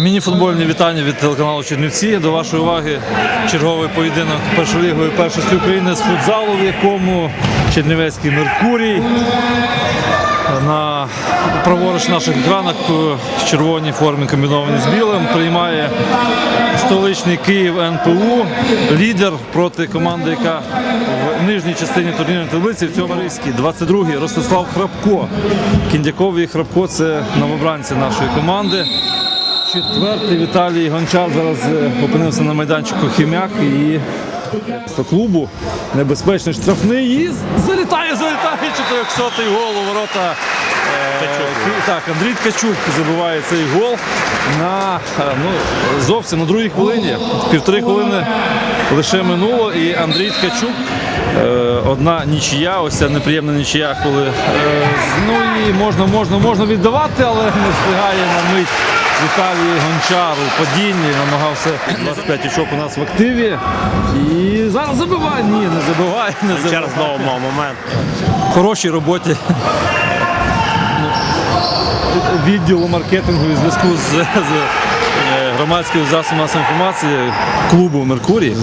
Міні-футбольні вітання від телеканалу Чернівці. До вашої уваги черговий поєдинок першолігової першості України з футзалу, в якому Чернівецький Меркурій на праворуч наших екранах в червоній формі комбінованій з білим приймає столичний Київ НПУ, лідер проти команди, яка в нижній частині турнірної таблиці в цьому рискі. 22-й Ростислав Храпко. Кіндяков і Храпко це новобранці нашої команди. Четвертий Віталій Гончар зараз е, опинився на майданчику Хім'як і з клубу небезпечний штрафний і залітає, залітає 400-й гол у ворота. е, Так, Андрій Ткачук забиває цей гол на е, ну, зовсім на другій хвилині. Півтори хвилини лише минуло, і Андрій Ткачук. Одна нічия, ось ця неприємна нічия, коли ну і можна, можна, можна віддавати, але не встигає на мить Віталій Гончар у падінні, намагався 25 очок у нас в активі. І зараз забиває. Ні, не забиває, не забиває. забиває. знову мав момент. В хорошій роботі відділу маркетингу і зв'язку з, з е, громадською засобом масової інформації клубу Меркурій.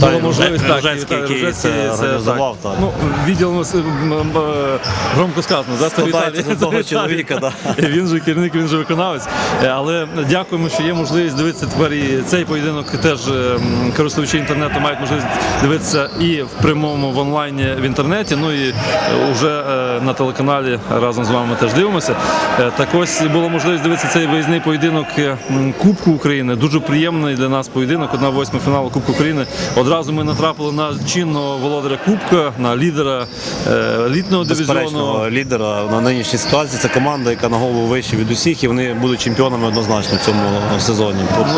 Була можливість так, який Рожецький, це організував, так. Ну, відділ е, е, громко сказано, це Складається чоловіка, да. Він же керівник, він же виконавець. Е, Але дякуємо, що є можливість дивитися тепер і цей поєдинок. Теж е, користувачі інтернету мають можливість дивитися і в прямому в онлайні в інтернеті. Ну і вже на телеканалі разом з вами теж дивимося. Е, Так ось була можливість дивитися цей виїзний поєдинок е, Кубку України. Дуже приємний для нас поєдинок. Одна восьма фіналу Кубку України. Одразу ми натрапили на чинного володаря Кубка, на лідера е, елітного дивізіону. Лідера на нинішній ситуації. Це команда, яка на голову вище від усіх, і вони будуть чемпіонами однозначно в цьому сезоні. Тобто,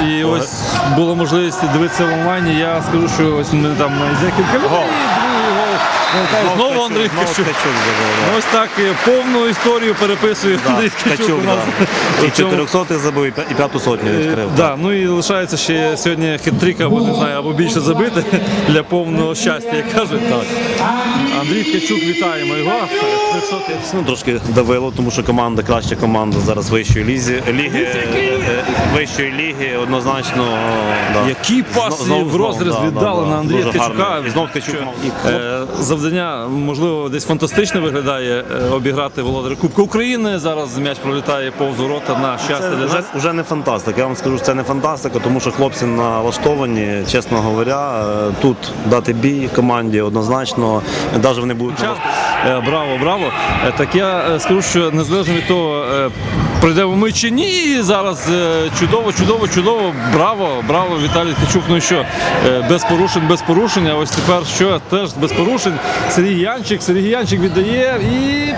Ну і, ось була можливість дивитися в онлайні. Я скажу, що ось ми там на декілька людей. Гол. Другий гол. Знову, знову Андрій Ткачук. Ну, Ось так е, повну історію переписує Да, Андрій Ткачук. Да. І в 400 забив, і п'я- п'яту сотню Е, відкрив. Да, ну і лишається ще сьогодні хитрик або не знаю, або більше забити для повного щастя, як кажуть. Так. Андрій Ткачук, вітаємо його. 300 Ну, трошки давило, тому що команда краща команда зараз вищої лізі, ліги, е, вищої ліги, однозначно. Да. Які паси в розріз да, да, віддали да. на Андрія Ткачука. І знов Ткачук. Завдання, можливо, десь фантастично виглядає е, обіграти володаря Кубка України. Зараз м'яч пролітає повз ворота на щастя для вже, нас. вже не фантастика. Я вам скажу, що це не фантастика, тому що хлопці налаштовані, чесно говоря, е, тут дати бій команді однозначно. Навіть вони будуть Час. Е, Браво, браво. Так я скажу, що незалежно від того, пройдемо ми чи ні, зараз чудово, чудово, чудово. Браво, браво, Віталій Ткачук. Ну що, без порушень, без порушень. А ось тепер що теж без порушень. Сергій Янчик, Сергій Янчик віддає і.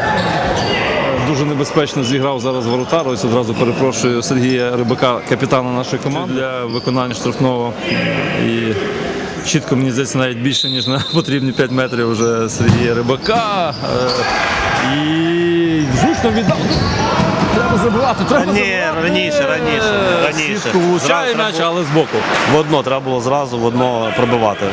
Дуже небезпечно зіграв зараз воротар. Ось одразу перепрошую Сергія Рибака, капітана нашої команди для виконання штрафного. І чітко мені здається навіть більше, ніж на потрібні 5 метрів вже Сергія Рибака. Е, І зручно віддав. Треба забивати, треба ні, забивати. раніше, раніше, Е, раніше. Сітку влучає Зразу м'яч, треба але збоку. В одно треба було зразу в одно пробивати.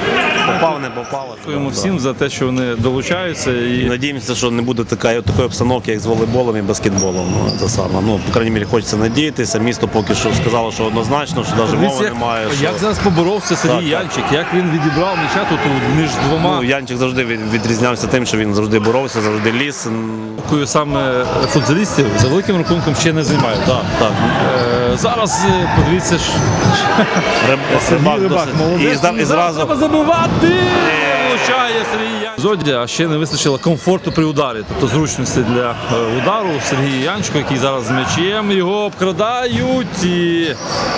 Попав, не попав. Дякуємо всім за те, що вони долучаються. І надіємося, що не буде такої, такої обстановки, як з волейболом і баскетболом. Ну, це саме. Ну, по крайній мірі, хочеться надіятися. Місто поки що сказало, що однозначно, що навіть Дивіться, мови як, немає. Що... як зараз поборовся Сергій Так, так. Янчик, як він відібрав м'яча тут між двома. Ну, Янчик завжди від- відрізнявся тим, що він завжди боровся, завжди ліз. М, Дякую саме футболістів за великим рахунком ще не займаю. Так, так. Е, зараз е, подивіться, ж Риб, рибак досить- молодець. І, зда- і зразу треба забивати. Влучає Сергій Янчик. Зоді, а ще не вистачило комфорту при ударі, тобто зручності для е, удару. Сергій Янчко, який зараз з м'ячем, його обкрадають. І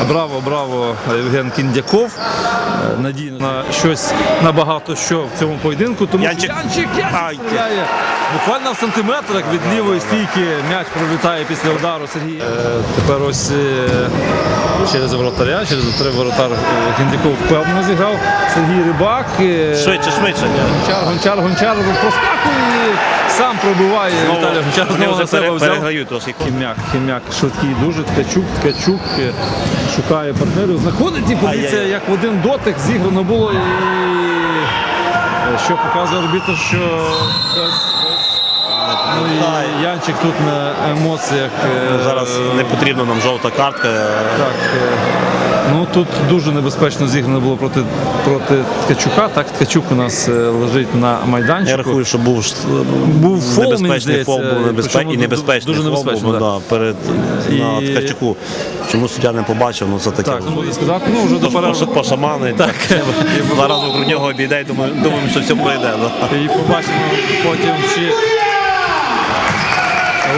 браво, браво, Євген Кіндяков. Е, Надійно на щось набагато що в цьому поєдинку. Тому що Янчик. Янчик, Янчик стріляє. Буквально в сантиметрах від лівої стійки м'яч пролітає після удару Сергія. Е, тепер ось через воротаря, через три воротар Кіндяков впевнено зіграв. Сергій Рибак. швидше, швидше. Гончар, гончар, гончар проскакує, і сам пробиває. Віталій Гончар знову на себе взяв. переграють. Хім'як, хім'як, швидкий дуже, ткачук, ткачук е, шукає партнерів, знаходить і Ай-яй-яй. як в один дотик зіграно було і е, що показує арбітр, що Ну, і Янчик тут на емоціях. е, Зараз не потрібна нам жовта картка. Так, ну тут дуже небезпечно зіграно було проти, проти Ткачука. Так, Ткачук у нас е, лежить на майданчику. Я рахую, що був, Був фол, небезпечний здається, фол, був небезпечний і небезпечний дуже фол був, да. да, перед на Ткачуку. Чому суддя не побачив, ну це таке. Так, ну можна сказати, ну вже до Пош- Пошамани. Так. Зараз вокруг нього обійде і думаю- думаємо, що все пройде. Да. І побачимо потім, чи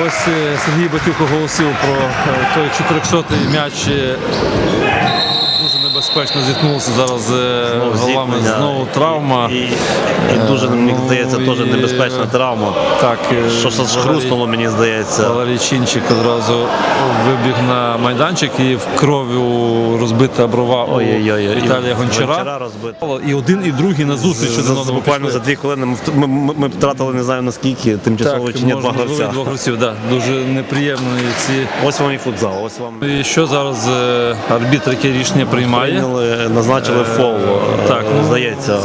ось е, Сергій Батюк оголосив про е, той 400-й м'яч. Е, небезпечно зіткнувся зараз е, Знову головами. Знову травма. І, і дуже, мені ну, здається, теж небезпечна травма. Так, е, Що ж хрустнуло, мені здається. Валерій Чинчик одразу вибіг на майданчик і в крові розбита брова у. Віталія Гончара. Гончара розбита. І один, і другий на зустріч Буквально за дві хвилини ми, ми, ми, ми втратили не знаю наскільки тимчасово чи ні два гравця. двох гравців, да. Дуже неприємно ці. Ось вам і футзал, ось вам І що зараз е, арбітр яке рішення приймає? Прийняли, назначили фол. е, так, ну, здається.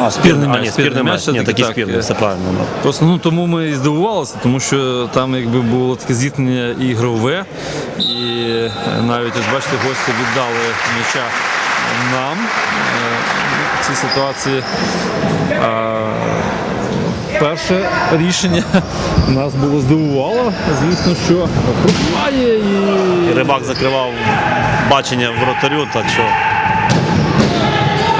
А, спірний а, м'яч, ні, спірний м'яч. Ні, такий так, спірний, е. все правильно. да. Просто ну тому ми і здивувалися, тому що там якби було таке зіткнення ігрове, і е, навіть ось бачите, гості віддали м'яча нам е, в цій ситуації. А, перше рішення нас було здивувало. Звісно, що пробиває і І Рибак закривав бачення вратарю. так що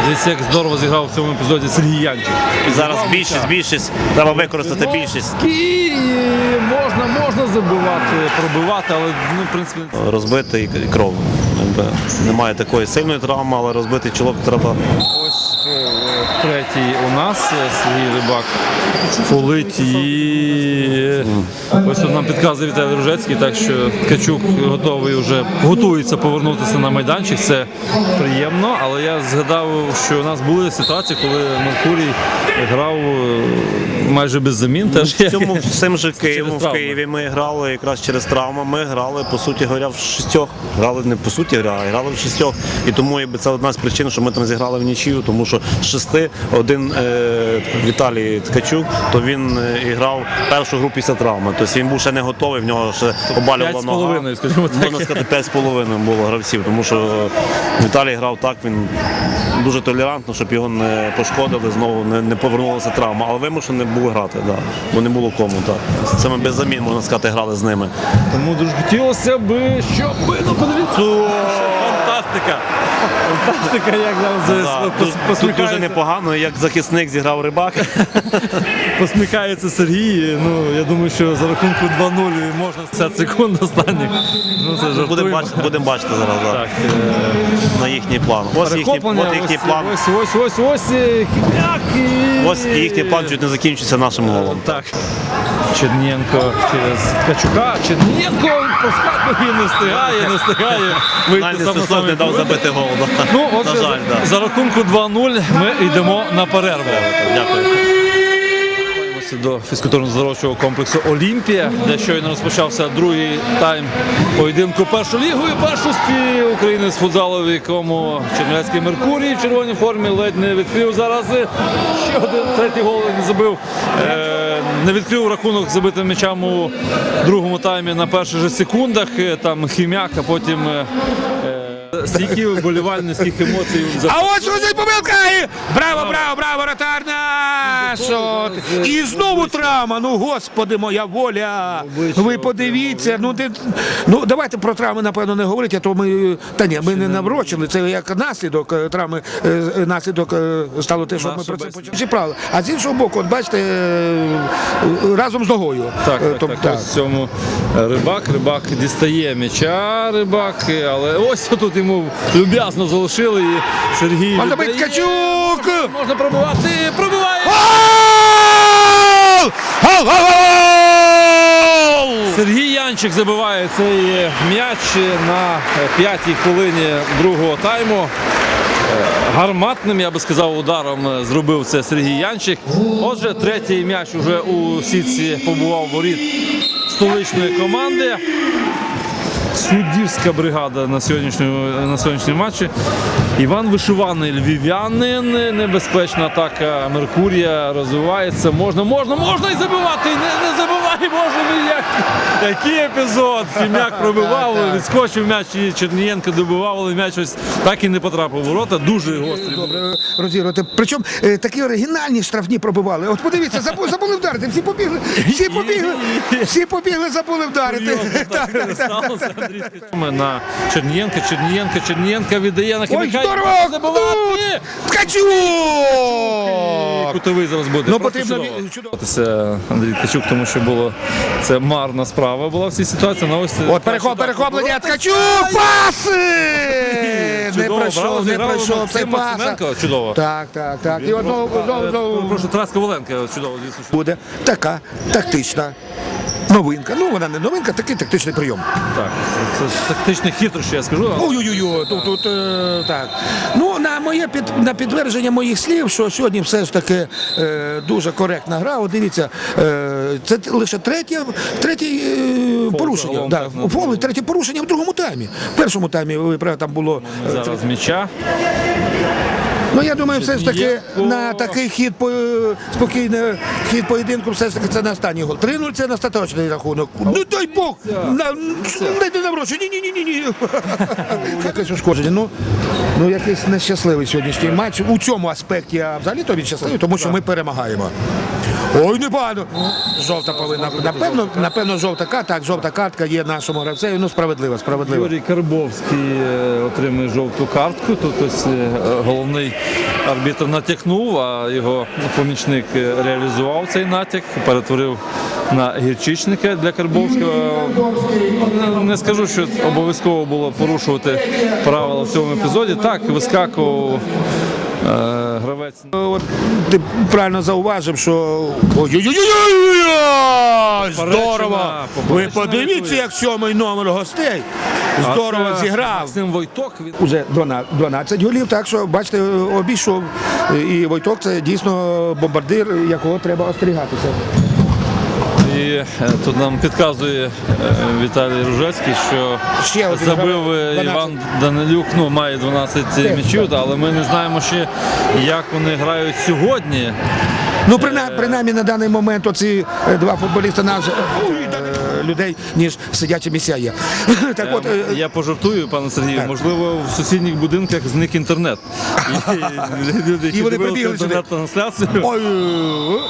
дивіться, як здорово зіграв в цьому епізоді Сергій Янчик. і зараз більшість, більшість, треба використати більшість. І можна, можна забивати, пробивати, але ну, в принципі. Розбитий і кров. Якби Немає такої сильної травми, але розбитий чолок треба. Ось третій у нас е, Сергій Рибак полить і ось тут нам підказує Віталій Ружецький, так що Ткачук готовий вже готується повернутися на майданчик. Це приємно, але я згадав, що у нас були ситуації, коли Меркурій грав е, майже без замін. Теж В цьому з цим же Києвом в. Києві ми грали якраз через травму. Ми грали, по суті говоря, в шістьох. Грали не по суті гра, а грали в шістьох. І тому якби, це одна з причин, що ми там зіграли в нічию, тому що з шести один е, Віталій Ткачук, то він е, і грав першу гру після травми. Тобто він був ще не готовий, в нього ще обалювала нога. Можна сказати, п'ять з половиною було гравців, тому що Віталій грав так, він дуже толерантно, щоб його не пошкодили, знову не, не повернулася травма. Але вимушений був грати, да. бо не було кому. Так. Це ми без замін, можна сказати, грали з ними. Тому дуже хотілося б, щоб ну подивіться. Фантастика! Фантастика, як зараз Да, пос- тут, тут дуже непогано, як захисник зіграв рибак. посміхається Сергій. Ну, я думаю, що за рахунку 2-0 можна 50 секунд останніх. Ну, це Будемо бачити, будемо бачити зараз да, Так, е, на їхній план. Ось їхній, от їхній ось, план. ось, ось, ось, ось, е, і... Ось їхній план чуть не закінчиться нашим голом. Так. Черненко через Ткачука. Черненко проскакує, не встигає, не встигає вийти сам самий не дав забити гол. Да. Ну, отже, на жаль, да. за рахунку 2-0 ми йдемо на перерву. Дякую. До фізкультурно-здоровчого комплексу Олімпія, де щойно розпочався другий тайм поєдинку першої лігою першості України з футзалу, в якому Чернівецький Меркурій в червоній формі ледь не відкрив зараз. Ще один третій гол не забив. Не відкрив рахунок забитим м'ячам у другому таймі на перших же секундах. Е, Там хім'як, а потім е, стільки вболівальницьких емоцій. за- А ось ось помилка! І Браво, браво, браво, воротар наш! От. І знову травма. Ну, господи, моя воля. Ви подивіться. Ну, ти, ну давайте про травми, напевно, не говорити, а то ми. Та ні, ми не наврочили. Це як наслідок е, травми, е, наслідок е, стало те, що ми про це почали. Чи правда? А з іншого боку, от бачите, е, разом з ногою. Так, Е, так, так, ось в цьому рибак, рибак дістає м'яча, рибак, але ось тут йому люб'язно залишили і Сергій. Можна бити. Ткачук! Можна пробивати, пробиває! Гол! Гол! Гол! Сергій Янчик забиває цей м'яч на п'ятій хвилині другого тайму. Гарматним, я би сказав, ударом зробив це Сергій Янчик. Отже, третій м'яч уже у сітці побував воріт столичної команди. Суддівська бригада на сьогоднішньому на сьогоднішньому матчі. Іван Вишиваний, львів'янин, небезпечна атака Меркурія розвивається. Можна, можна, можна і забивати. Не, не забивай, може, ну як. Який епізод? Хім'як пробивав, відскочив м'яч і Чернієнко добивав, але м'яч ось так і не потрапив у ворота. Дуже гострий. Добре розігрувати. Причому е, такі оригінальні штрафні пробивали. От подивіться, забули, вдарити. Всі побігли, всі побігли, всі побігли, забули вдарити. Так, так, так. На Чернієнка, Чернієнка, Чернієнка віддає на Ой, здорово! Забивати! Ткачук! Кутовий зараз буде. Ну, Просто потрібно чудово. чудово. Це Андрій Ткачук, тому що було це марна справа була в цій ситуації. На ось От перехоп, перехоплення, Ткачук, паси! Не Чудово, браво, пройшов, не зіграв пройшов цей Максим пас. Максименко, чудово. Так, так, так. І одного, знову, знову Прошу, Тарас Коваленко, чудово, звісно. що- буде така тактична новинка. Ну, вона не новинка, такий тактичний прийом. Так, це ж тактичний хитрощ, я скажу. але- Ой-ой-ой, тут, тут е, так. Ну, на моє під, на підтвердження моїх слів, що сьогодні все ж таки е, дуже коректна гра. От дивіться, е, це т- лише третє, третє е, порушення. загалом, Да, так, на фол, третє порушення в другому таймі. В першому таймі ви правда, там було. е, Зараз м'яча. Ну я думаю, все ж таки на такий хід по спокійний хід поєдинку, все ж таки це на останній гол. 3-0 це на остаточний рахунок. Ну дай Бог! На, дайте гроші. Ні, ні, ні, ні, ні. Якесь ушкодження. Ну, ну якийсь нещасливий сьогоднішній матч. У цьому аспекті а взагалі то він щасливий, тому що ми перемагаємо. Ой, не погано. Жовта повинна. Напевно, напевно, жовта картка. Так, жовта картка є нашому гравцеві. Ну, справедливо, справедливо. Юрій Карбовський е, отримує жовту картку. Тут ось е, головний арбітр натякнув, а його помічник е, реалізував цей натяк, перетворив на гірчичника для Карбовського. Не- Не скажу, що обов'язково було порушувати правила в цьому епізоді. Так, вискакував гравець. От ти правильно зауважив, що! Здорово! Ви подивіться, як сьомий номер гостей. Здорово зіграв. Максим Войток. Уже 12 12 голів, так що бачите, обійшов. І Войток це дійсно бомбардир, якого треба остерігатися. Е, тут нам підказує е, Віталій Ружецький, що Ще забив е, 12. Іван Данилюк, ну має 12 м'ячів, але ми не знаємо ще, як вони грають сьогодні. Ну, принаймні, на даний момент оці е, два футболісти нас е, людей, ніж сидячі місця є. Так от, е, Я пожартую, пане Сергію, можливо, в сусідніх будинках зник інтернет. І люди, які І вони прибігли сюди. інтернет-трансляцію, Ой, е,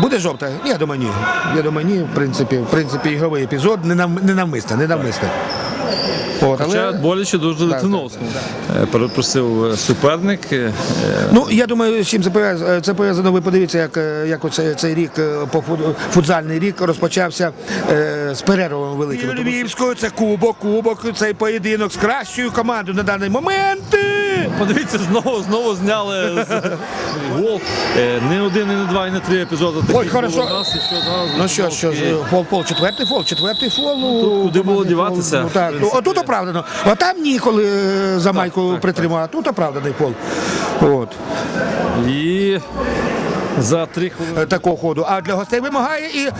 буде жовта? Я думаю, ні. Я думаю, ні. В принципі, в принципі, ігровий епізод не нав- не навмисне, не навмисне. От, Хоча але, боляче дуже Литвиновському. Е, Перепросив е, суперник. е, ну, я думаю, з чим це пов'язано, це пов'язано. Ви подивіться, як, як оце, цей рік по фут- футзальний рік розпочався е, з перервами великими. Львівською це кубок, кубок, цей поєдинок з кращою командою на даний момент. Подивіться, знову знову зняли з- гол. Е, Не один, і не два, і не три епізоди. Ой, хорошо. було нас, і що зараз Ну що, що ж, фол, фол, четвертий фол, четвертий фол. ну, Тут куди було діватися, Ну, в так, принципі. отут оправдано. А там ніколи е, за майку притримав, а тут оправданий фол. От. І за три хвилини. Е, такого ходу. А для гостей вимагає і. е,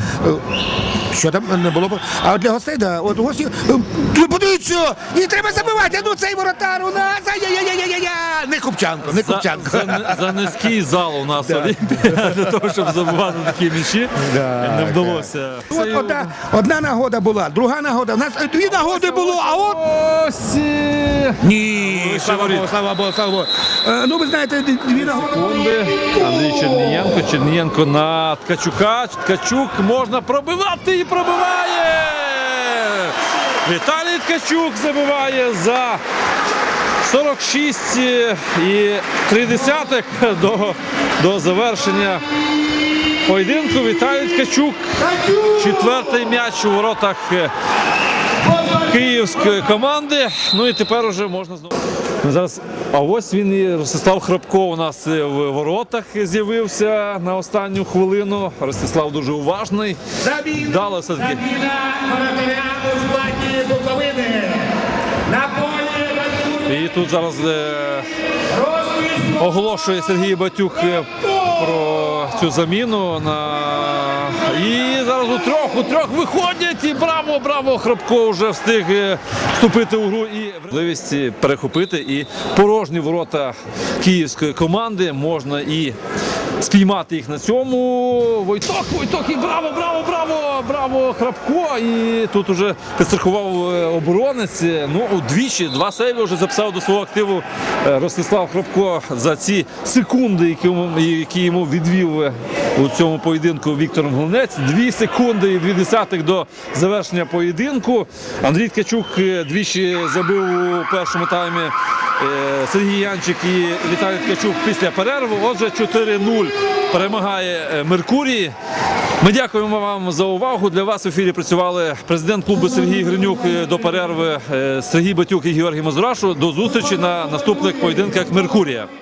Що там не було? б- А для гостей, да, от гості. е, Ви подивіться! І треба забивати! Ну цей воротар у нас! Ай-яй-яй-яй-яй! Не Купчанко, не Купчанко. за, за низький зал у нас Олімпія для того, щоб забивати такі м'ячі. Не вдалося. От одна, одна нагода була, друга нагода. У нас е, дві нагоди було, а от. Ось Ні, слава. Богу, слава Богу, слава Богу. Е, Ну, ви знаєте, дві- дві нагоди. секунди. Андрій Чернієнко. Чернієнко на Ткачука. Ткачук можна пробивати і пробиває. Віталій Ткачук забиває за 46 і 3 десятих до, до завершення поєдинку. Віталій Ткачук. Четвертий м'яч у воротах е, київської команди. Ну і тепер уже можна знову. Ну, Зараз, а ось він і Ростислав Храпко у нас е, в воротах з'явився на останню хвилину. Ростислав дуже уважний. Дало все-таки. Заміна складі Буковини. На полі Радюк І тут зараз е, оголошує Сергій Батюк е, про цю заміну. На... І зараз зараз у трьох, у трьох виходять і браво, браво! Храпко вже встиг е, вступити у гру і можливість перехопити і порожні ворота київської команди можна і спіймати їх на цьому. Войток, Войток і браво, браво, браво, браво, Храпко. І тут уже підстрахував е, оборонець. Ну, удвічі, два сейви вже записав до свого активу е, Ростислав Храпко за ці секунди, які йому, відвів е, у цьому поєдинку Віктор Глунець. Дві секунди і дві десятих до завершення поєдинку. Андрій Ткачук двічі забив у першому таймі. Е, Сергій Янчик і Віталій Ткачук після перерви. Отже, 4-0 перемагає е, Меркурій. Ми дякуємо вам за увагу. Для вас в ефірі працювали президент клубу Сергій Гринюк е, до перерви Сергій Батюк і Георгій Мазурашу. До зустрічі на наступних поєдинках Меркурія.